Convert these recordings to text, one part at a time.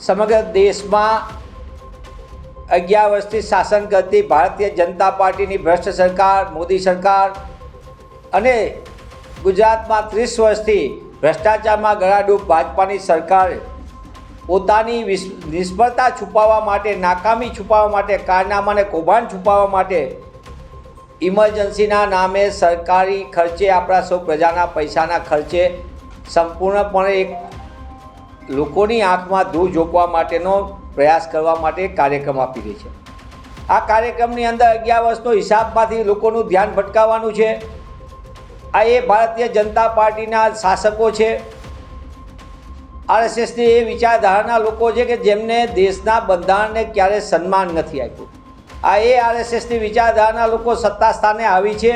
સમગ્ર દેશમાં અગિયાર વર્ષથી શાસન કરતી ભારતીય જનતા પાર્ટીની ભ્રષ્ટ સરકાર, મોદી સરકાર અને ગુજરાતમાં ત્રીસ વર્ષથી ભ્રષ્ટાચારમાં ગળાડૂબ ભાજપાની સરકાર પોતાની નિષ્ફળતા છુપાવવા માટે, નાકામી છુપાવવા માટે કારનામાને કૌભાંડ છુપાવવા માટે ઇમરજન્સીના નામે સરકારી ખર્ચે આપણા સૌ પ્રજાના પૈસાના ખર્ચે સંપૂર્ણપણે એક લોકોની આંખમાં ધૂળ જોકવા માટેનો પ્રયાસ કરવા માટે કાર્યક્રમ આપી રહી છે. આ કાર્યક્રમની અંદર અગિયાર વર્ષનો હિસાબમાંથી લોકોનું ધ્યાન ભટકાવવાનું છે. આ એ ભારતીય જનતા પાર્ટીના શાસકો છે. આરએસએસની એ વિચારધારાના લોકો છે કે જેમને દેશના બંધારણને ક્યારે સન્માન નથી આપ્યું. આ એ આરએસએસની વિચારધારાના લોકો સત્તા સ્થાને આવી છે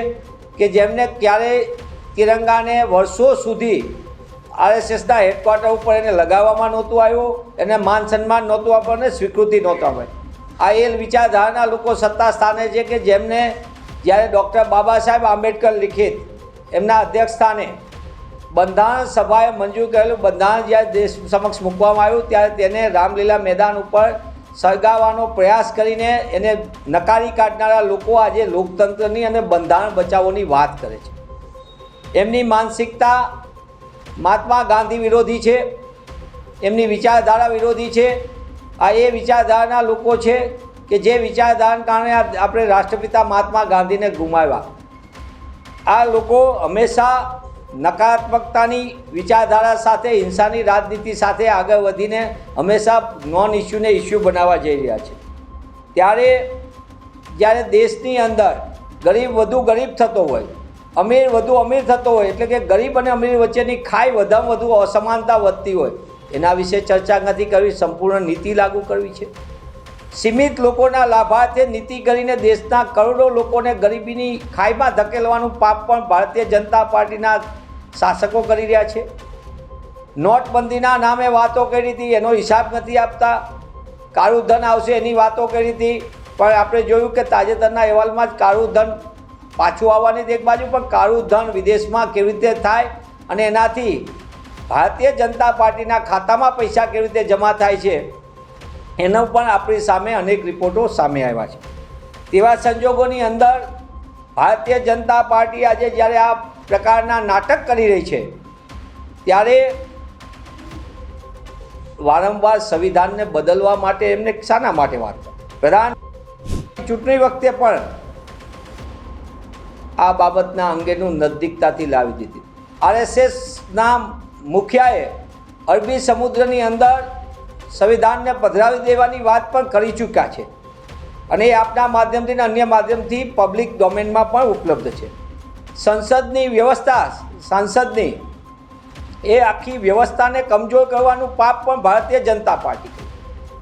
કે જેમને ક્યારેય તિરંગાને વર્ષો સુધી આરએસએસના હેડક્વાર્ટર ઉપર એને લગાવવામાં નહોતું આવ્યું, એને માન સન્માન નહોતું આપણને સ્વીકૃતિ નહોતો આપે આ એ વિચારધારાના લોકો સત્તા સ્થાને છે કે જેમને જ્યારે ડૉક્ટર બાબા સાહેબ આંબેડકર લિખિત એમના અધ્યક્ષ સ્થાને બંધારણ સભાએ મંજૂર કરેલું બંધારણ જ્યારે દેશ સમક્ષ મૂકવામાં આવ્યું, ત્યારે તેને રામલીલા મેદાન ઉપર સળગાવવાનો પ્રયાસ કરીને એને નકારી કાઢનારા લોકો આજે લોકતંત્રની અને બંધારણ બચાવોની વાત કરે છે. એમની માનસિકતા મહાત્મા ગાંધી વિરોધી છે, એમની વિચારધારા વિરોધી છે. આ એ વિચારધારાના લોકો છે કે જે વિચારધારાને કારણે આપણે રાષ્ટ્રપિતા મહાત્મા ગાંધીને ગુમાવ્યા. આ લોકો હંમેશા નકારાત્મકતાની વિચારધારા સાથે, હિંસાની રાજનીતિ સાથે આગળ વધીને હંમેશા નોન ઇસ્યુને ઇસ્યુ બનાવવા જઈ રહ્યા છે. ત્યારે જ્યારે દેશની અંદર ગરીબ, વધુ ગરીબ થતો હોય અમીર વધુ અમીર થતો હોય, એટલે કે ગરીબ અને અમીર વચ્ચેની ખાઈ વધારે વધુ અસમાનતા વધતી હોય, એના વિશે ચર્ચા નથી કરવી, સંપૂર્ણ નીતિ લાગુ કરવી છે. સીમિત લોકોના લાભાર્થે નીતિ કરીને દેશના કરોડો લોકોને ગરીબીની ખાઈમાં ધકેલવાનું પાપ પણ ભારતીય જનતા પાર્ટીના શાસકો કરી રહ્યા છે. નોટબંધીના નામે વાતો કરી હતી, એનો હિસાબ નથી આપતા. કાળું ધન આવશે એની વાતો કરી હતી, પણ આપણે જોયું કે તાજેતરના અહેવાલમાં જ કાળું ધન પાછું આવવાની એક બાજુ, પણ કાળું ધન વિદેશમાં કેવી રીતે થાય અને એનાથી ભારતીય જનતા પાર્ટીના ખાતામાં પૈસા કેવી રીતે જમા થાય છે, એનો પણ આપણી સામે અનેક રિપોર્ટો સામે આવ્યા છે તેવા સંજોગોની અંદર ભારતીય જનતા પાર્ટી આજે જ્યારે આ પ્રકારના નાટક કરી રહી છે, ત્યારે વારંવાર સંવિધાનને બદલવા માટે એમને શાના માટે વાત? પ્રધાન ચૂંટણી વખતે પણ આ બાબતના અંગેનું નજદીકતાથી લાવી દીધી. આરએસએસના મુખિયાએ અરબી સમુદ્રની અંદર સંવિધાનને પધરાવી દેવાની વાત પણ કરી ચૂક્યા છે અને એ આપના માધ્યમથી અને અન્ય માધ્યમથી પબ્લિક ડોમેનમાં પણ ઉપલબ્ધ છે. સંસદની વ્યવસ્થા, સાંસદની, એ આખી વ્યવસ્થાને કમજોર કરવાનું પાપ પણ ભારતીય જનતા પાર્ટી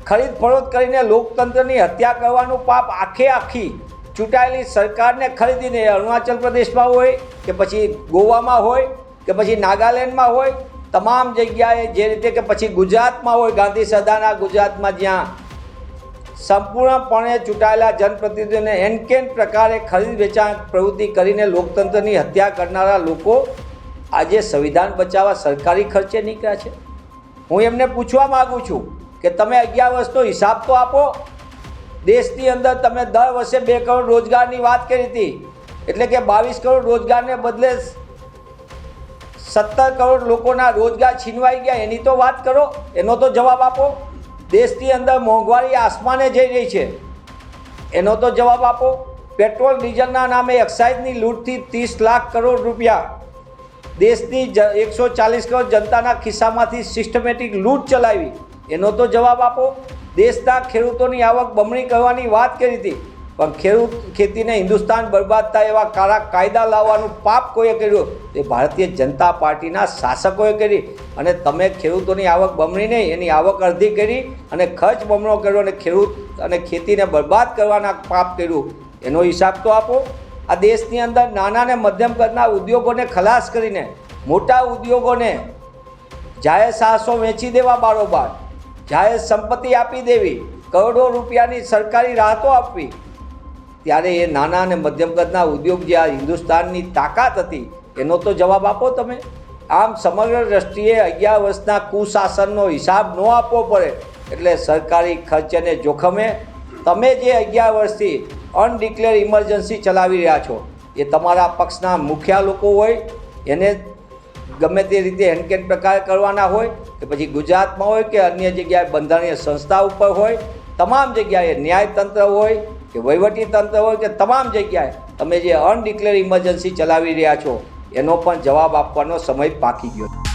ખરીદ ફરોદ કરીને લોકતંત્રની હત્યા કરવાનું પાપ આખે આખી ચૂંટાયેલી સરકારને ખરીદીને અરુણાચલ પ્રદેશમાં હોય કે પછી ગોવામાં હોય કે પછી નાગાલેન્ડમાં હોય, તમામ જગ્યાએ જે રીતે કે પછી ગુજરાતમાં હોય, ગાંધી સદાના ગુજરાતમાં જ્યાં સંપૂર્ણપણે ચૂંટાયેલા જનપ્રતિનિધિઓને એનકેન પ્રકારે ખરીદ વેચાણ પ્રવૃત્તિ કરીને લોકતંત્રની હત્યા કરનારા લોકો આજે સંવિધાન બચાવવા સરકારી ખર્ચે નીકળ્યા છે. હું એમને પૂછવા માગું છું કે તમે અગિયાર વર્ષનો હિસાબ તો આપો દેશની અંદર તમે દર વર્ષે બે કરોડ રોજગારની વાત કરી હતી. એટલે કે બાવીસ કરોડ રોજગારને બદલે સત્તર કરોડ લોકોના રોજગાર છીનવાઈ ગયા. એની તો વાત કરો, એનો તો જવાબ આપો. દેશની અંદર મોંઘવારી આસમાને જઈ રહી છે. એનો તો જવાબ આપો. પેટ્રોલ ડીઝલના નામે એક્સાઇઝની લૂંટથી ત્રીસ લાખ કરોડ રૂપિયા. દેશની એકસો ચાલીસ કરોડ જનતાના ખિસ્સામાંથી સિસ્ટમેટિક લૂંટ ચલાવી. એનો તો જવાબ આપો. દેશના ખેડૂતોની આવક બમણી કરવાની વાત કરી હતી. પણ ખેડૂત ખેતીને હિન્દુસ્તાન બરબાદ થાય એવા કારા કાયદા લાવવાનું પાપ કોઈએ કર્યું? તે ભારતીય જનતા પાર્ટીના શાસકોએ કરી. અને તમે ખેડૂતોની આવક બમણી નહીં, એની આવક અડધી કરી અને ખર્ચ બમણો કર્યો અને ખેડૂત અને ખેતીને બરબાદ કરવાના પાપ કર્યું. એનો હિસાબ તો આપો. આ દેશની અંદર નાના અને મધ્યમ કદના ઉદ્યોગોને ખલાસ કરીને, મોટા ઉદ્યોગોને જાહેર સાહસો વેચી દેવા બારોબાર. જાહેર સંપત્તિ આપી દેવી, કરોડો રૂપિયાની સરકારી રાહતો આપવી. ત્યારે એ નાના અને મધ્યમ કદના ઉદ્યોગ જે આ હિન્દુસ્તાનની તાકાત હતી, એનો તો જવાબ આપો તમે. આમ સમગ્ર દ્રષ્ટિએ અગિયાર વર્ષના કુશાસનનો હિસાબ ન આપવો પડે, એટલે સરકારી ખર્ચને જોખમે તમે જે અગિયાર વર્ષથી અનડિક્લેર ઇમરજન્સી ચલાવી રહ્યા છો, એ તમારા પક્ષના મુખ્ય લોકો હોય, એને ગમે તે રીતે હેન્ડકેન પ્રકાર કરવાના હોય કે પછી ગુજરાતમાં હોય કે અન્ય જગ્યાએ બંધારણીય સંસ્થા ઉપર હોય, તમામ જગ્યાએ ન્યાયતંત્ર હોય કે વહીવટી તંત્ર હોય કે તમામ જગ્યાએ તમે જે અનડિક્લેર ઇમરજન્સી ચલાવી રહ્યા છો, એનો પણ જવાબ આપવાનો સમય પાકી ગયો